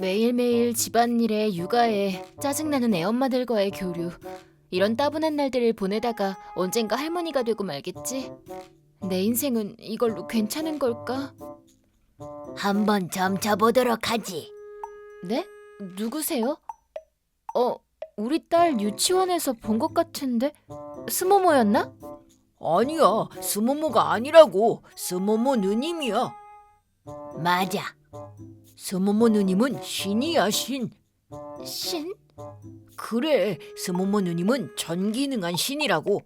매일매일 집안일에 육아에 짜증나는 애엄마들과의 교류 이런 따분한 날들을 보내다가 언젠가 할머니가 되고 말겠지. 내 인생은 이걸로 괜찮은 걸까? 한번 점쳐보도록 하지. 네? 누구세요? 어, 우리 딸 유치원에서 본 것 같은데 스모모였나? 아니야, 스모모가 아니라고. 스모모 누님이야. 맞아. 스모모 누님은 신이야, 신. 신? 그래, 스모모 누님은 전기능한 신이라고.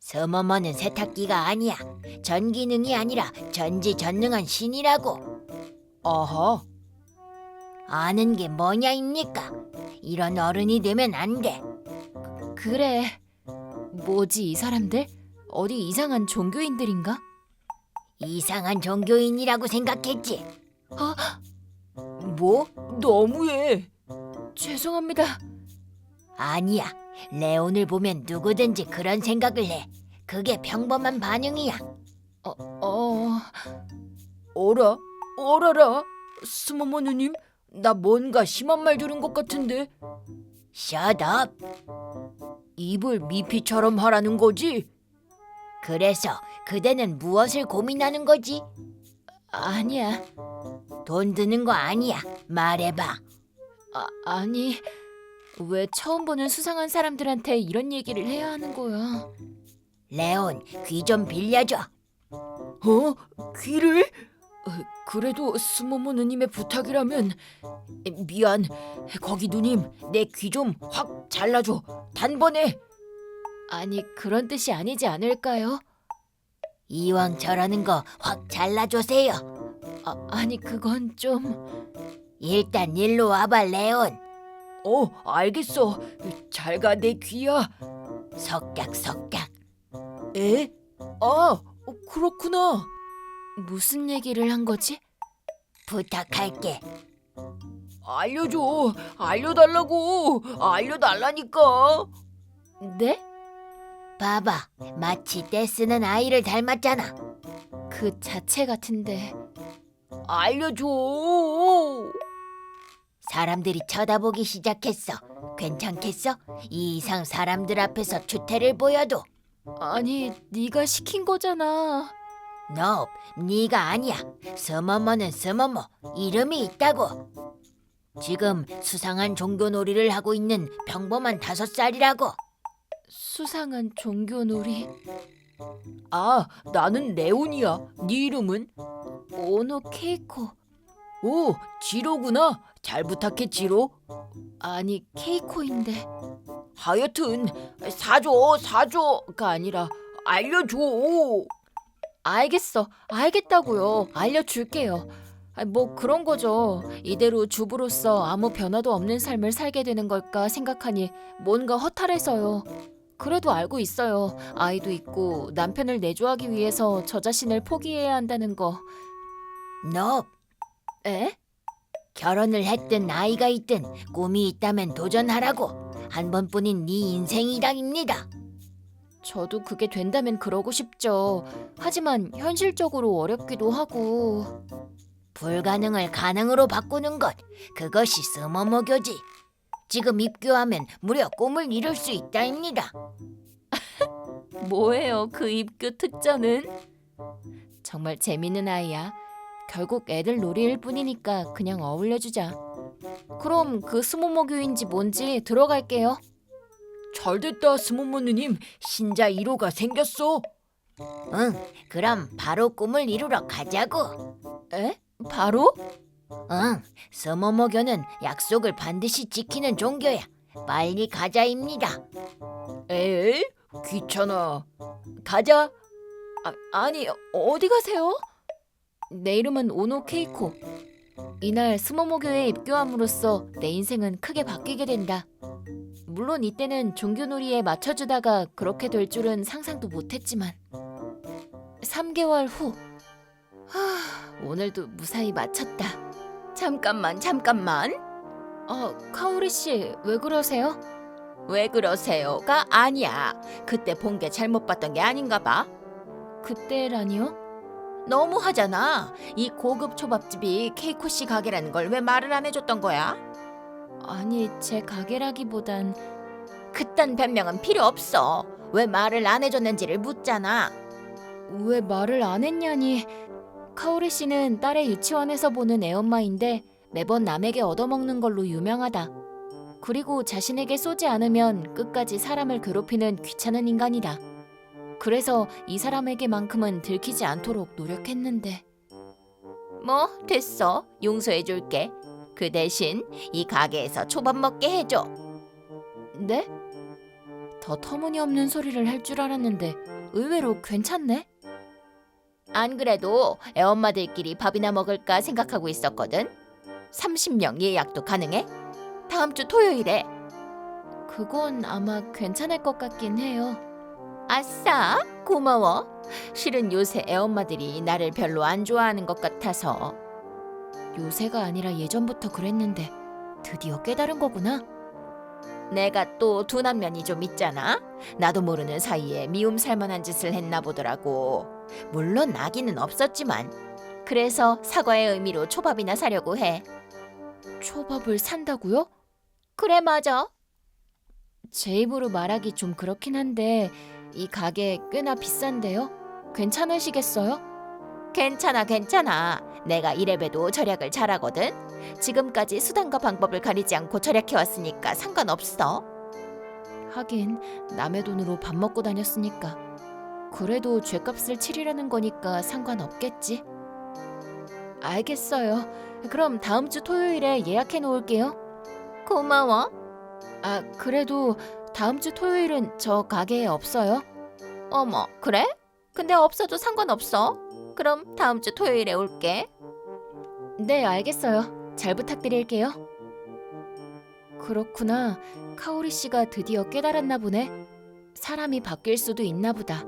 스모모는 세탁기가 아니야. 전기능이 아니라 전지전능한 신이라고. 아하, 아는 게 뭐냐입니까? 이런 어른이 되면 안 돼. 그래. 뭐지 이 사람들? 어디 이상한 종교인들인가? 이상한 종교인이라고 생각했지. 뭐? 너무해. 죄송합니다. 아니야. 레온을 보면 누구든지 그런 생각을 해. 그게 평범한 반응이야. 어, 어라, 어라라. 스모모 누님, 나 뭔가 심한 말 들은 것 같은데. Up. 입을 미피처럼 하라는 거지? 그래서 그대는 무엇을 고민하는 거지? 아니야. 돈 드는 거 아니야. 말해봐. 아, 아니. 왜 처음 보는 수상한 사람들한테 이런 얘기를 해야 하는 거야? 레온, 귀 좀 빌려줘. 어? 귀를? 어, 그래도 스모모 누님의 부탁이라면 미안 거기 누님 내 귀 좀 확 잘라줘 단번에 아니, 그런 뜻이 아니지 않을까요? 이왕 저러는 거 확 잘라주세요. 아, 아니, 그건 좀 일단 일로 와봐, 레온. 어 알겠어 잘 가 내 귀야 석각, 석각. 에? 아 어, 그렇구나 무슨 얘기를 한 거지? 부탁할게. 알려줘 알려달라고 알려달라니까 네? 봐봐, 마치 떼쓰는 아이를 닮았잖아. 그 자체 같은데. 알려줘 사람들이 쳐다보기 시작했어. 괜찮겠어? 이 이상 사람들 앞에서 추태를 보여도. 아니, 네가 시킨 거잖아. 너, 네가 아니야. 스머머는 스머머. 이름이 있다고. 지금 수상한 종교놀이를 하고 있는 평범한 다섯 살이라고. 수상한 종교놀이. 아 나는 레온이야 네 이름은? 오노 케이코. 오 지로구나 잘 부탁해 지로 아니, 케이코인데. 하여튼 사줘 사줘가 아니라 알려줘 알겠어. 알겠다고요. 알려줄게요. 뭐 그런 거죠. 이대로 주부로서 아무 변화도 없는 삶을 살게 되는 걸까 생각하니 뭔가 허탈해서요. 그래도 알고 있어요. 아이도 있고 남편을 내조하기 위해서 저 자신을 포기해야 한다는 거. 너, 에? 결혼을 했든 나이가 있든 꿈이 있다면 도전하라고. 한 번뿐인 네 인생이랑입니다. 저도 그게 된다면 그러고 싶죠. 하지만 현실적으로 어렵기도 하고. 불가능을 가능으로 바꾸는 것. 그것이 스머머교지. 지금 입교하면 무려 꿈을 이룰 수 있다입니다. 뭐예요 그 입교 특전은? 정말 재밌는 아이야. 결국 애들 놀이일 뿐이니까 그냥 어울려주자. 그럼 그 스모모 교인지 뭔지 들어갈게요. 잘됐다 스모모 누님 신자 1호가 생겼어 응, 그럼 바로 꿈을 이루러 가자고. 에? 바로? 응, 스모모교는 약속을 반드시 지키는 종교야. 빨리 가자입니다. 에이 귀찮아 가자 아, 아니 어디 가세요? 내 이름은 오노 케이코. 이날 스모모교에 입교함으로써 내 인생은 크게 바뀌게 된다. 물론 이때는 종교놀이에 맞춰주다가 그렇게 될 줄은 상상도 못했지만 3개월 후 하, 오늘도 무사히 마쳤다. 잠깐만 잠깐만. 어 카오리 씨 왜 그러세요? 왜 그러세요가 아니야 그때 본 게 잘못 봤던 게 아닌가 봐 그때라니요? 너무 하잖아. 이 고급 초밥집이 케이코 씨 가게라는 걸 왜 말을 안 해줬던 거야? 아니 제 가게라기보단 그딴 변명은 필요 없어. 왜 말을 안 해줬는지를 묻잖아. 왜 말을 안 했냐니 카오리 씨는 딸의 유치원에서 보는 애엄마인데 매번 남에게 얻어먹는 걸로 유명하다. 그리고 자신에게 쏘지 않으면 끝까지 사람을 괴롭히는 귀찮은 인간이다. 그래서 이 사람에게만큼은 들키지 않도록 노력했는데. 뭐 됐어. 용서해줄게. 그 대신 이 가게에서 초밥 먹게 해줘. 네? 더 터무니없는 소리를 할 줄 알았는데 의외로 괜찮네. 안 그래도 애엄마들끼리 밥이나 먹을까 생각하고 있었거든. 30명 예약도 가능해? 다음 주 토요일에. 그건 아마 괜찮을 것 같긴 해요. 아싸, 고마워. 실은 요새 애엄마들이 나를 별로 안 좋아하는 것 같아서. 요새가 아니라 예전부터 그랬는데 드디어 깨달은 거구나. 내가 또 둔한 면이 좀 있잖아. 나도 모르는 사이에 미움 살만한 짓을 했나 보더라고. 물론 나기는 없었지만. 그래서 사과의 의미로 초밥이나 사려고 해. 초밥을 산다고요? 그래 맞아. 제 입으로 말하기 좀 그렇긴 한데 이 가게 꽤나 비싼데요. 괜찮으시겠어요? 괜찮아 괜찮아. 내가 이래봬도 절약을 잘하거든. 지금까지 수단과 방법을 가리지 않고 절약해 왔으니까 상관없어. 하긴 남의 돈으로 밥 먹고 다녔으니까. 그래도 죗값을 치르려는 거니까 상관없겠지. 알겠어요. 그럼 다음 주 토요일에 예약해 놓을게요. 고마워. 아, 그래도 다음 주 토요일은 저 가게에 없어요. 어머, 그래? 근데 없어도 상관없어. 그럼 다음 주 토요일에 올게. 네, 알겠어요. 잘 부탁드릴게요. 그렇구나. 카오리 씨가 드디어 깨달았나 보네. 사람이 바뀔 수도 있나 보다.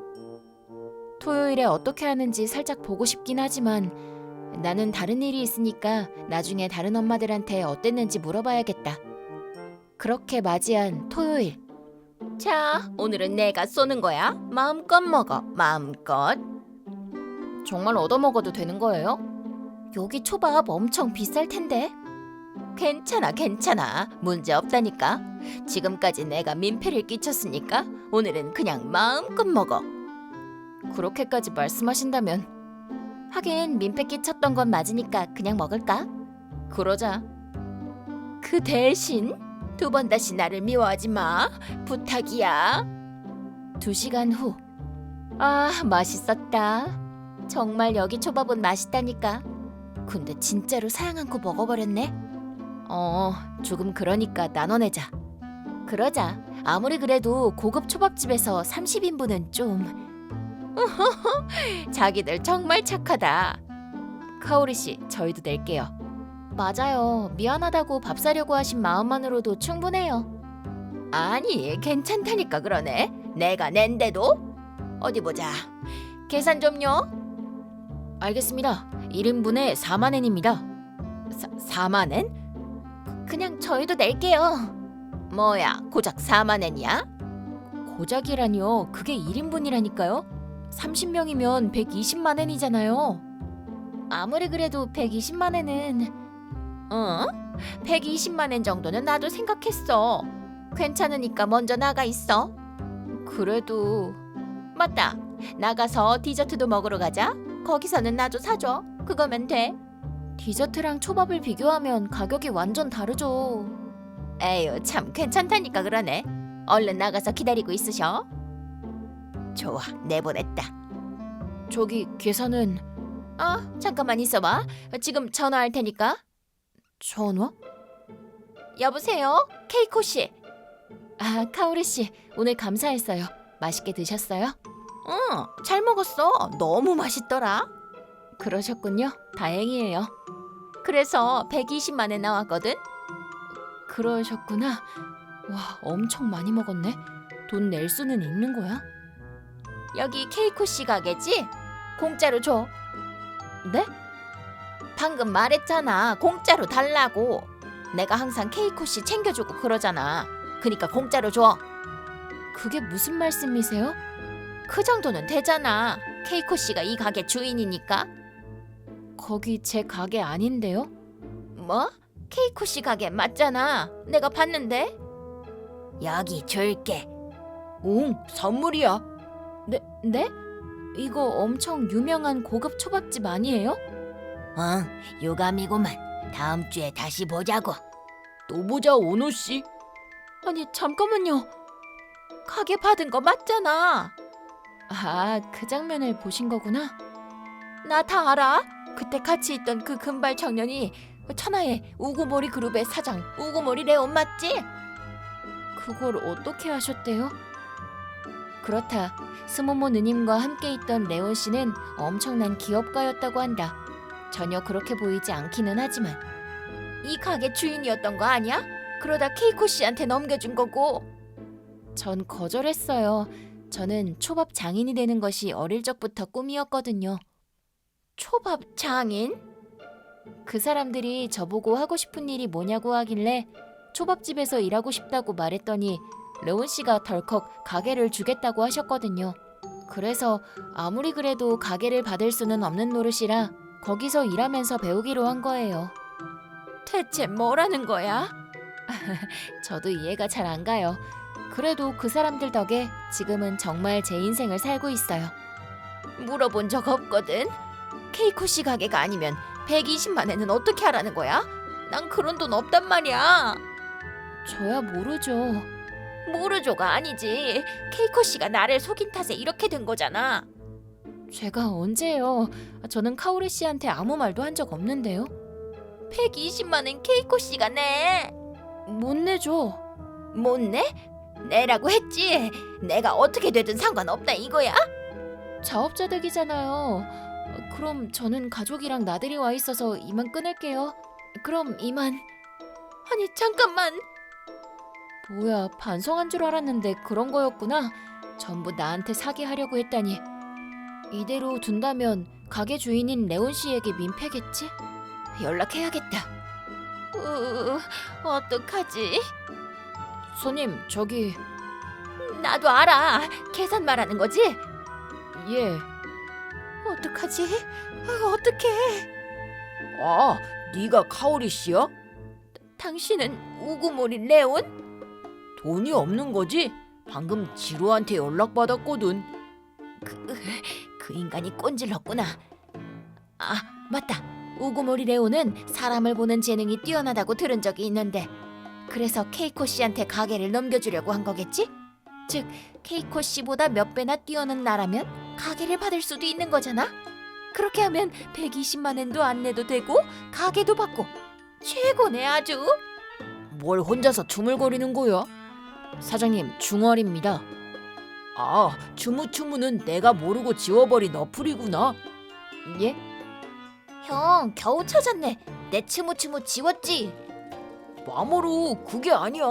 토요일에 어떻게 하는지 살짝 보고 싶긴 하지만 나는 다른 일이 있으니까 나중에 다른 엄마들한테 어땠는지 물어봐야겠다. 그렇게 맞이한 토요일. 자, 오늘은 내가 쏘는 거야. 마음껏 먹어. 마음껏. 정말 얻어먹어도 되는 거예요? 여기 초밥 엄청 비쌀 텐데. 괜찮아, 괜찮아. 문제 없다니까. 지금까지 내가 민폐를 끼쳤으니까 오늘은 그냥 마음껏 먹어. 그렇게까지 말씀하신다면 하긴 민폐 끼 쳤던 건 맞으니까 그냥 먹을까? 그러자. 그 대신 두 번 다시 나를 미워하지 마. 부탁이야. 두 시간 후. 아, 맛있었다. 정말 여기 초밥은 맛있다니까. 근데 진짜로 사양 않고 먹어버렸네. 어, 조금 그러니까 나눠내자. 그러자. 아무리 그래도 고급 초밥집에서 30인분은 좀. 자기들 정말 착하다. 카오리 씨, 저희도 낼게요. 맞아요. 미안하다고 밥 사려고 하신 마음만으로도 충분해요. 아니, 괜찮다니까 그러네. 내가 낸데도? 어디 보자. 계산 좀요. 알겠습니다. 1인분에 4만 엔입니다. 사, 4만 엔? 그- 그냥 저희도 낼게요. 뭐야, 고작 4만 엔이야? 고작이라니요. 그게 1인분이라니까요. 30명이면 120만 엔이잖아요. 아무리 그래도 120만 엔은 어? 120만 엔 정도는 나도 생각했어. 괜찮으니까 먼저 나가 있어. 그래도 맞다. 나가서 디저트도 먹으러 가자. 거기서는 나도 사줘. 그거면 돼. 디저트랑 초밥을 비교하면 가격이 완전 다르죠. 에휴, 참 괜찮다니까 그러네. 얼른 나가서 기다리고 있으셔. 좋아, 내보냈다. 저기 계산은 아, 잠깐만 있어봐. 지금 전화할 테니까. 전화? 여보세요, 케이코 씨. 아, 카오리 씨, 오늘 감사했어요. 맛있게 드셨어요? 응, 잘 먹었어. 너무 맛있더라. 그러셨군요. 다행이에요. 그래서 120만 원 나왔거든. 그러셨구나. 와, 엄청 많이 먹었네. 돈 낼 수는 있는 거야? 여기 케이코 씨 가게지? 공짜로 줘. 네? 방금 말했잖아. 공짜로 달라고. 내가 항상 케이코 씨 챙겨주고 그러잖아. 그니까 공짜로 줘. 그게 무슨 말씀이세요? 그 정도는 되잖아. 케이코 씨가 이 가게 주인이니까. 거기 제 가게 아닌데요? 뭐? 케이코 씨 가게 맞잖아. 내가 봤는데. 여기 줄게. 응, 선물이야. 네? 네? 이거 엄청 유명한 고급 초밥집 아니에요? 응, 유감이구만. 다음 주에 다시 보자고. 또 보자, 오노 씨. 아니 잠깐만요. 가게 받은 거 맞잖아. 아, 그 장면을 보신 거구나. 나 다 알아. 그때 같이 있던 그 금발 청년이 천하의 우구모리 그룹의 사장 우구모리 레온 맞지? 그걸 어떻게 하셨대요? 그렇다. 스모모 누님과 함께 있던 레온 씨는 엄청난 기업가였다고 한다. 전혀 그렇게 보이지 않기는 하지만 이 가게 주인이었던 거 아니야? 그러다 케이코 씨한테 넘겨준 거고. 전 거절했어요. 저는 초밥 장인이 되는 것이 어릴 적부터 꿈이었거든요. 초밥 장인? 그 사람들이 저보고 하고 싶은 일이 뭐냐고 하길래 초밥집에서 일하고 싶다고 말했더니 레온 씨가 덜컥 가게를 주겠다고 하셨거든요. 그래서 아무리 그래도 가게를 받을 수는 없는 노릇이라 거기서 일하면서 배우기로 한 거예요. 대체 뭐라는 거야? 저도 이해가 잘 안 가요. 그래도 그 사람들 덕에 지금은 정말 제 인생을 살고 있어요. 물어본 적 없거든. 케이코 씨 가게가 아니면 120만 원은 어떻게 하라는 거야? 난 그런 돈 없단 말이야. 저야 모르죠. 모르죠가 아니지. 케이코 씨가 나를 속인 탓에 이렇게 된 거잖아. 제가 언제요? 저는 카오리 씨한테 아무 말도 한 적 없는데요. 120만 원 케이코 씨가 내. 못 내죠. 못 내? 내라고 했지. 내가 어떻게 되든 상관없다 이거야? 자업자 득이잖아요. 그럼 저는 가족이랑 나들이 와 있어서 이만 끊을게요. 그럼 이만. 아니 잠깐만. 뭐야 반성한 줄 알았는데 그런 거였구나. 전부 나한테 사기하려고 했다니. 이대로 둔다면 가게 주인인 레온 씨에게 민폐겠지? 연락해야겠다. 으, 어떡하지? 손님, 저기 나도 알아. 계산 말하는 거지? 예. 어떡하지? 아, 어떡해? 아, 네가 카오리 씨야? 당신은 우구모리 레온? 돈이 없는 거지? 방금 지루한테 연락받았거든. 그, 그 인간이 꼰질렀구나. 아, 맞다. 우구모리 레오는 사람을 보는 재능이 뛰어나다고 들은 적이 있는데 그래서 케이코 씨한테 가게를 넘겨주려고 한 거겠지? 즉 케이코 씨보다 몇 배나 뛰어난 나라면 가게를 받을 수도 있는 거잖아. 그렇게 하면 120만 엔도 안 내도 되고 가게도 받고 최고네 아주. 뭘 혼자서 주물거리는 거야? 사장님, 중얼입니다. 아, 추무추무는 내가 모르고 지워버린 어플이구나. 예? 형 겨우 찾았네. 내 츠무츠무 지웠지. 마모로 그게 아니야.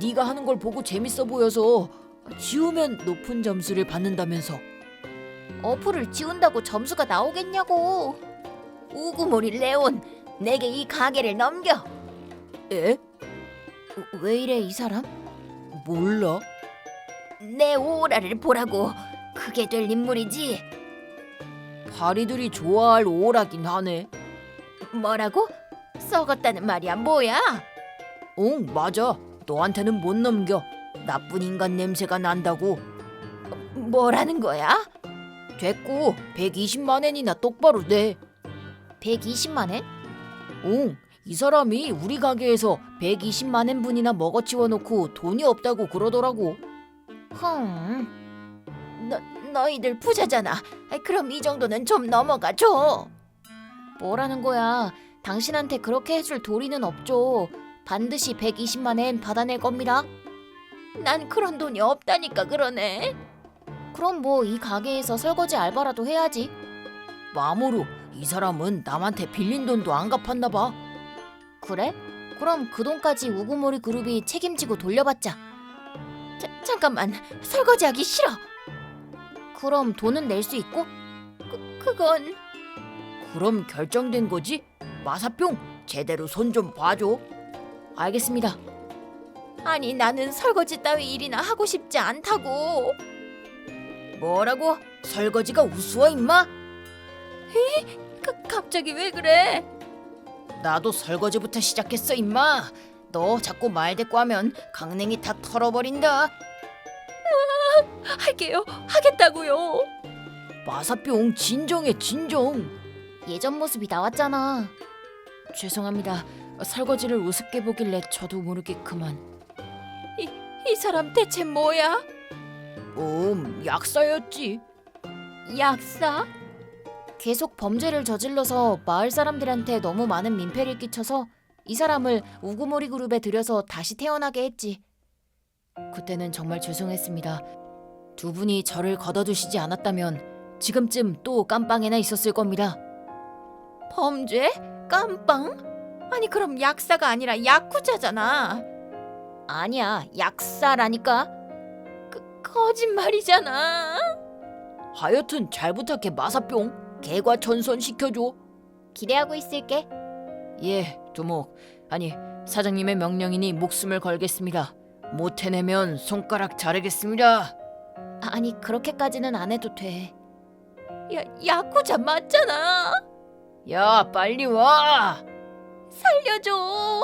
네가 하는 걸 보고 재밌어 보여서 지우면 높은 점수를 받는다면서. 어플을 지운다고 점수가 나오겠냐고. 우구모리 레온, 내게 이 가게를 넘겨. 에? 왜 이래 이 사람? 몰라. 내 오라를 보라고. 그게 될 인물이지. 파리들이 좋아할 오라긴 하네. 뭐라고? 썩었다는 말이야 뭐야? 응, 맞아. 너한테는 못 넘겨. 나쁜 인간 냄새가 난다고. 뭐라는 거야? 됐고 120만 엔이나 똑바로 내. 120만 엔? 응, 이 사람이 우리 가게에서 120만 엔 분이나 먹어치워 놓고 돈이 없다고 그러더라고. 흠. 너 너희들 부자잖아. 아이, 그럼 이 정도는 좀 넘어가 줘. 뭐라는 거야? 당신한테 그렇게 해줄 도리는 없죠. 반드시 120만 엔 받아낼 겁니다. 난 그런 돈이 없다니까 그러네. 그럼 뭐 이 가게에서 설거지 알바라도 해야지. 마모로 이 사람은 남한테 빌린 돈도 안 갚았나 봐. 그래? 그럼 그 돈까지 우구모리 그룹이 책임지고 돌려받자. 자, 잠깐만, 설거지하기 싫어. 그럼 돈은 낼 수 있고? 그, 그건 그럼 결정된 거지? 마사뿅 제대로 손 좀 봐줘. 알겠습니다. 아니 나는 설거지 따위 일이나 하고 싶지 않다고. 뭐라고? 설거지가 우스워 임마? 가, 갑자기 왜 그래? 나도 설거지부터 시작했어 임마. 너 자꾸 말 대꾸하면 강냉이 다 털어버린다. 할게요. 하겠다고요. 마사뿅 진정해 진정. 예전 모습이 나왔잖아. 죄송합니다. 설거지를 우습게 보길래 저도 모르게 그만. 이 사람 대체 뭐야? 음 약사였지. 약사? 계속 범죄를 저질러서 마을 사람들한테 너무 많은 민폐를 끼쳐서 이 사람을 우구모리 그룹에 들여서 다시 태어나게 했지. 그때는 정말 죄송했습니다. 두 분이 저를 걷어두시지 않았다면 지금쯤 또 깜빵에나 있었을 겁니다. 범죄? 깜빵? 아니 그럼 약사가 아니라 야쿠자잖아. 아니야, 약사라니까. 그, 거짓말이잖아. 하여튼 잘 부탁해 마사뿅. 개과천선 시켜줘. 기대하고 있을게. 예, 두목. 아니 사장님의 명령이니 목숨을 걸겠습니다. 못 해내면 손가락 자르겠습니다. 아니 그렇게까지는 안 해도 돼. 야, 야쿠자 맞잖아. 야 빨리 와. 살려줘.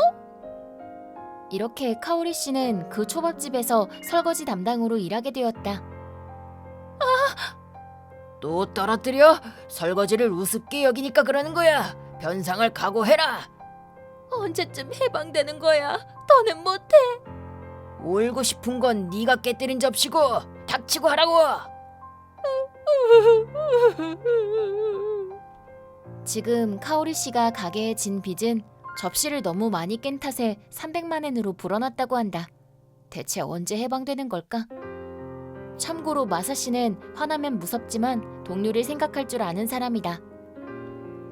이렇게 카오리 씨는 그 초밥집에서 설거지 담당으로 일하게 되었다. 또 떨어뜨려? 설거지를 우습게 여기니까 그러는 거야. 변상을 각오해라. 언제쯤 해방되는 거야? 더는 못해. 울고 싶은 건 네가 깨뜨린 접시고 닥치고 하라고. 지금 카오리 씨가 가게에 진 빚은 접시를 너무 많이 깬 탓에 300만 엔으로 불어났다고 한다. 대체 언제 해방되는 걸까? 참고로 마사 씨는 화나면 무섭지만 동료를 생각할 줄 아는 사람이다.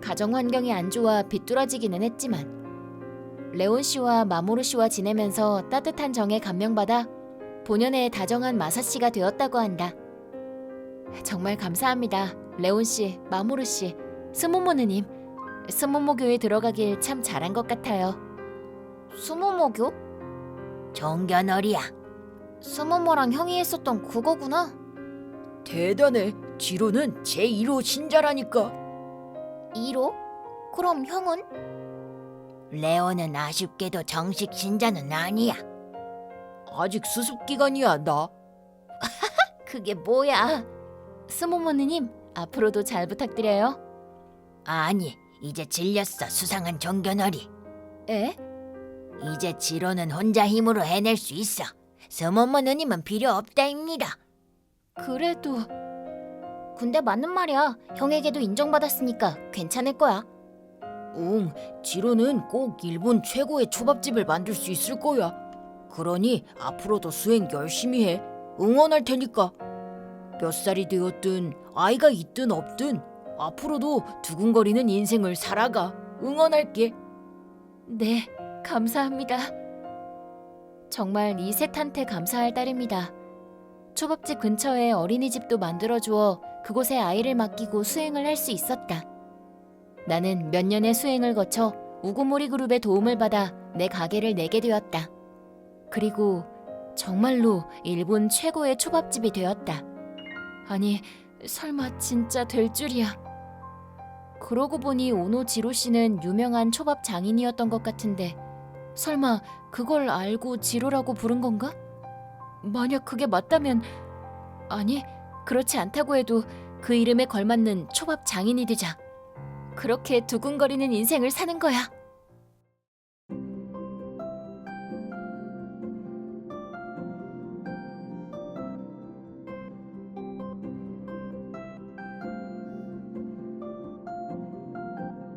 가정 환경이 안 좋아 비뚤어지기는 했지만 레온 씨와 마모루 씨와 지내면서 따뜻한 정에 감명받아 본연의 다정한 마사 씨가 되었다고 한다. 정말 감사합니다. 레온 씨, 마모루 씨, 스모모느님. 스모모 교에 들어가길 참 잘한 것 같아요. 스모모교? 종견어리야. 스모모랑 형이 했었던 그거구나. 대단해. 지로는 제1호 신자라니까. 2로? 그럼 형은? 레오는 아쉽게도 정식 신자는 아니야. 아직 수습 기간이야 나. 그게 뭐야? 스모모느님, 앞으로도 잘 부탁드려요. 아니, 이제 질렸어 수상한 종견어리. 에? 이제 지로는 혼자 힘으로 해낼 수 있어. 스모모 누님은 필요 없다입니다. 그래도 근데 맞는 말이야. 형에게도 인정받았으니까 괜찮을 거야. 응, 지로는 꼭 일본 최고의 초밥집을 만들 수 있을 거야. 그러니 앞으로도 수행 열심히 해. 응원할 테니까. 몇 살이 되었든 아이가 있든 없든 앞으로도 두근거리는 인생을 살아가. 응원할게. 네, 감사합니다. 정말 이 셋한테 감사할 따름이다. 초밥집 근처에 어린이집도 만들어 주어 그곳에 아이를 맡기고 수행을 할 수 있었다. 나는 몇 년의 수행을 거쳐 우구모리 그룹의 도움을 받아 내 가게를 내게 되었다. 그리고 정말로 일본 최고의 초밥집이 되었다. 아니, 설마 진짜 될 줄이야. 그러고 보니 오노 지로 씨는 유명한 초밥 장인이었던 것 같은데 설마 그걸 알고 지로라고 부른 건가? 만약 그게 맞다면 아니 그렇지 않다고 해도 그 이름에 걸맞는 초밥 장인이 되자 그렇게 두근거리는 인생을 사는 거야.